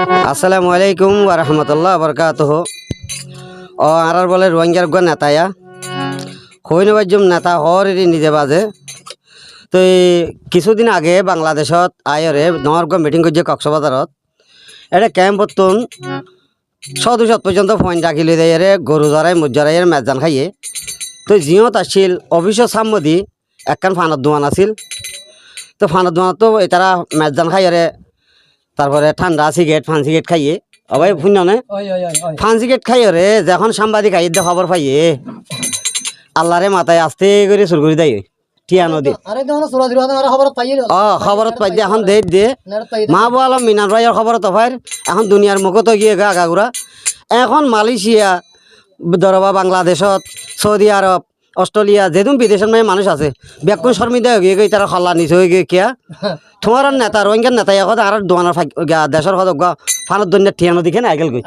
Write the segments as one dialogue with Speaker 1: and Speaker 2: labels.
Speaker 1: আসসালামু আলাইকুম ওরহমতুল্লাহ বরকাত ও আর বলে রোহিঙ্গার গো নেতায়া হইন বাজ্যম নেতা হর নিজে বাজে। তো কিছুদিন আগে বাংলাদেশত আয়রে নহর গো মিটিং করছে কক্সবাজারত। এটা ক্যাম্পতুন সদুশত পর্যন্ত ফোন ডাকি লই দেয় গরু জরাই মুজ মেজান খাইয়ে। তো জিওত আসছিল অফিসও সাম্মদি একখান ফানত দোয়ান আছিল। তো ফানত দোয়ান তো তারা মেজান খাইয়ে তারপরে ঠান্ডা সিগারেট ফান সিগারেট খাইয়ে। অবাই শুন নে ফান সিগারেট খাইয়ে রে যখন সাংবাদিক আইয়ে দে খবর পাইয়ে আল্লাহরে মাথায় আস্তে করে সুর করে দেয় টিয়া নদী অ খবরত পাই দিয়ে এখন মা মিনার খবরত এখন দুনিয়ার মুখত গিয়ে গা গাগুরা এখন মালয়েশিয়া ধরবা বাংলাদেশত সৌদি আরব অস্ট্রেলিয়া যেদুম বিদেশের মানে মানুষ আছে ব্যাকুন শর্মিদা হয়ে গিয়ে তারা খল্লা নিচে হয়ে গিয়ে কিয়া। তোমার আর নেতা রোহিঙ্গার নেতা এখন আর দোয়ানোর দেশের হদ ফানত দুনিয়ার ঠিয়া নদী খেয়ে আইগেল গই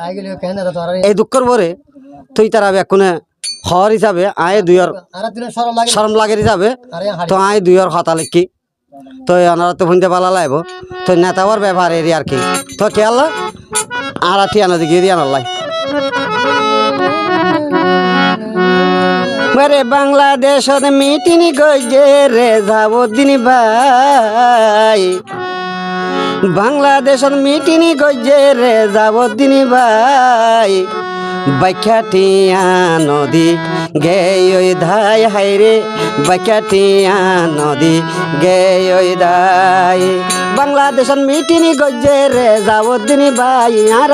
Speaker 1: এই দুঃখর পরে তুই তারা ব্যাকুনে হর হিসাবে আয় দুইয়র
Speaker 2: লাগে।
Speaker 1: শরম লাগের হিসাবে তো আয় দুইয়র হতা লিখি তো ওনারা তো শুনতে পালা লাইব তো নেতাওয়ার ব্যাপার এরি আর কি। তো কে আল্লাহ আর ঠিয়া নদী গিয়ে দিয়ে আনাল্লাই মেরে বাংলাদেশত মিটিনি গজে রে যাবদিন ভাই। বাংলাদেশত মিটিনি গজে রে যাবদিন ভাই। বাখ্যাটিয়া নদী গে ওই ধাই হাইরে বাখ্যাটিয়া নদী গে ওই দাই বাংলাদেশত মিটিনি গজ্জে রে যাবদিনী বাই আর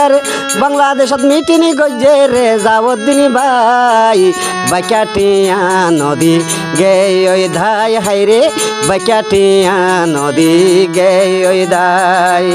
Speaker 1: বাংলাদেশত মিটিনি গজ্জে রে যাবদিনী বাই বাখ্যাটিয়া নদী গে ওই ধাই হাইরে বাখ্যাটিয়া নদী গে ওই দাই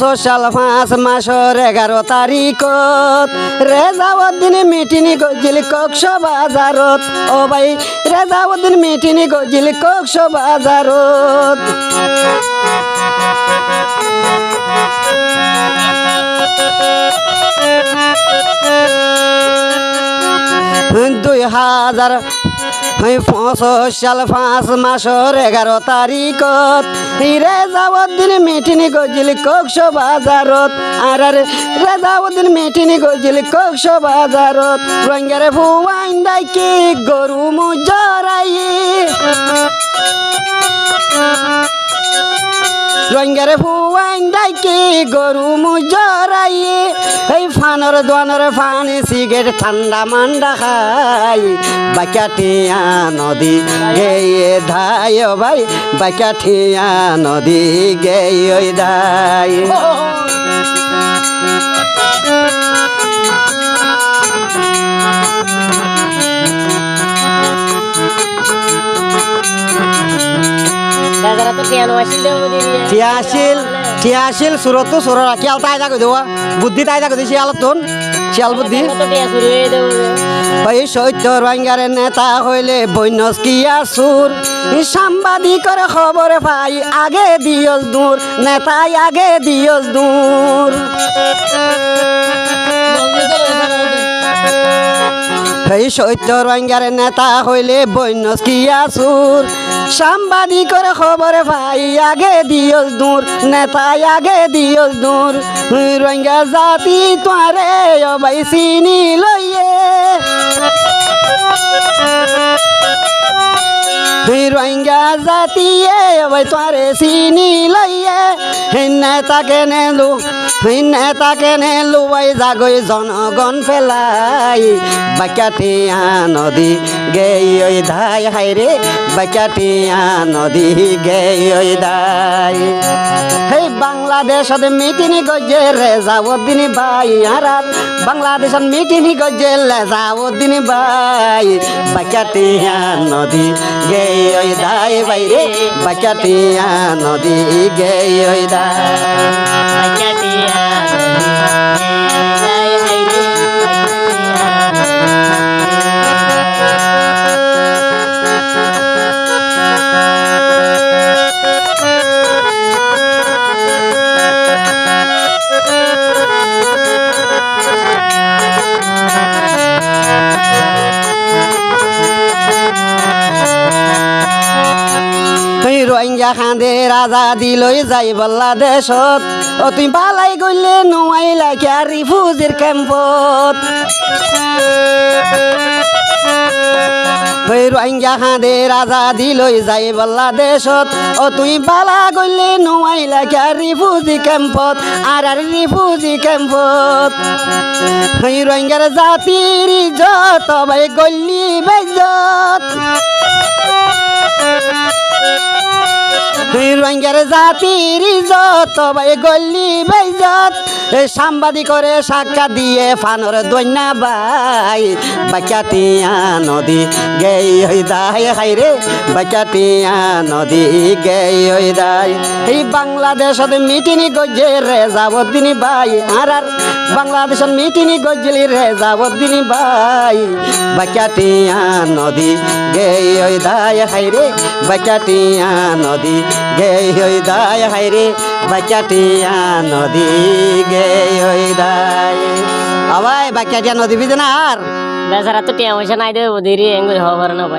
Speaker 1: পঁচিশ সাল পাঁচ মাসের এগারো তারিখত। রেজাউদ্দিন মিটিনি গজিল কক্স বাজারত ও ভাই, রেজাউদ্দিন মিটিনি গজিল কক্স বাজারত দুই হাজার পঁচিশ সাল পাঁচ মাসর এগারো তারিখত। রেজাউদ্দিন মিটিনি গজিল কক্স বাজারত। আর আর রেজাউদ্দিন মিটিনি গজিল কক্স বাজারত। রঙ্গের ভুয়াইন ডাকি গরু মুজরাই রঙ্গারে ফুয়াইন ডাকি গরু মুজরাই এই ফানর দোয়ানর ফানি সিগারেট ঠান্ডা মান্ডা খাই। বাকাটিয়া নদী গেয়ে ও ভাই বাকাটিয়া নদী গেয়ে ধাই ঠিয়া আছিল সুরতো সুর রাখি আল তাই থাকো দেওয়া বুদ্ধি তাই থাকো দিছি আলত তোন শিয়াল বুদ্ধি।
Speaker 3: দেবো
Speaker 1: ওই সত্য রঙ্গারে নেতা হইলে বৈনস কিয়া সুর সাংবাদিকর খবর পাই আগে দিয়স দূর নেতাই আগে দিয়স দূর এই সত্য রঙ্গারে নেতা হইলে বৈনস কিয়া সুর সাংবাদিকর খবর পাই, আগে দিয়স দূর, নেতাই আগে দিয়স দূর। রঙ্গা জাতি তোয়ারে অবাই চিনি লইয়ে। রোহিঙ্গা জাতিয়ে ওই তোরে চিনি লইয়ে। নেতা কেনে লু নেতা কেনে লুয়াই জাগই জনগণ ফেলাই। বাক্যাটিয়া নদী গেই ওই ধাই। হাইরে বাক্যাটিয়া নদী গেই ওই দাই সেই বাংলাদেশত মিটিনি গজে রে যাবদিনী বাই। আর বাংলাদেশত মিটিনি গজে লে যাবদিনী বাই। বাক্যাটিয়া নদী গে ওই দাই বাইরে বাক্যাটিয়া নদী গে ওই দাই Yeah. আজাদি লই যাই বাংলাদেশত ও তুই পালাই গইলে নোয়াইলা কিয়া রিফুজির ক্যাম্পত ওই রোহিঙ্গা খাঁদের আজাদি লই যাই বাংলাদেশত ও তুই বালা গইলে নোয়াইলা কিয়া রিফুজি ক্যাম্পত আর আর রিফুজি ক্যাম্পত ওই রোহিঙ্গার জাতির ইজ্জত ভাই গল্লি বেজত রোহিঙ্গার জাতির ইজত ভাই গল্লি বেজত এই সাংবাদিকরে সাক্ষাৎ দিয়ে ফানর দৈন্যা বাই। বাক্যাটিয়া নদী গেই হই দায় হাই রে। বাক্যাটিয়া নদী গেই হই দায় এই বাংলাদেশত মিটিনি গজ্জে রে যাবদিনী বাই। আর আর বাংলাদেশত মিটিনি গজ্জলি রে যাবদিনী বাই। বাক্যাটিয়া নদী গেই হই দায় হাই রে বাচ্চাটিয়া নদী গে হই দায় হাই রে বাক্যাটিয়া নদী গে হই দায় আবাই বাচ্চাটিয়া নদী বিদে না আর
Speaker 3: বেচারা তো টিয়া পয়সা নাই দেবে বুঝি রে হবার না ভাই।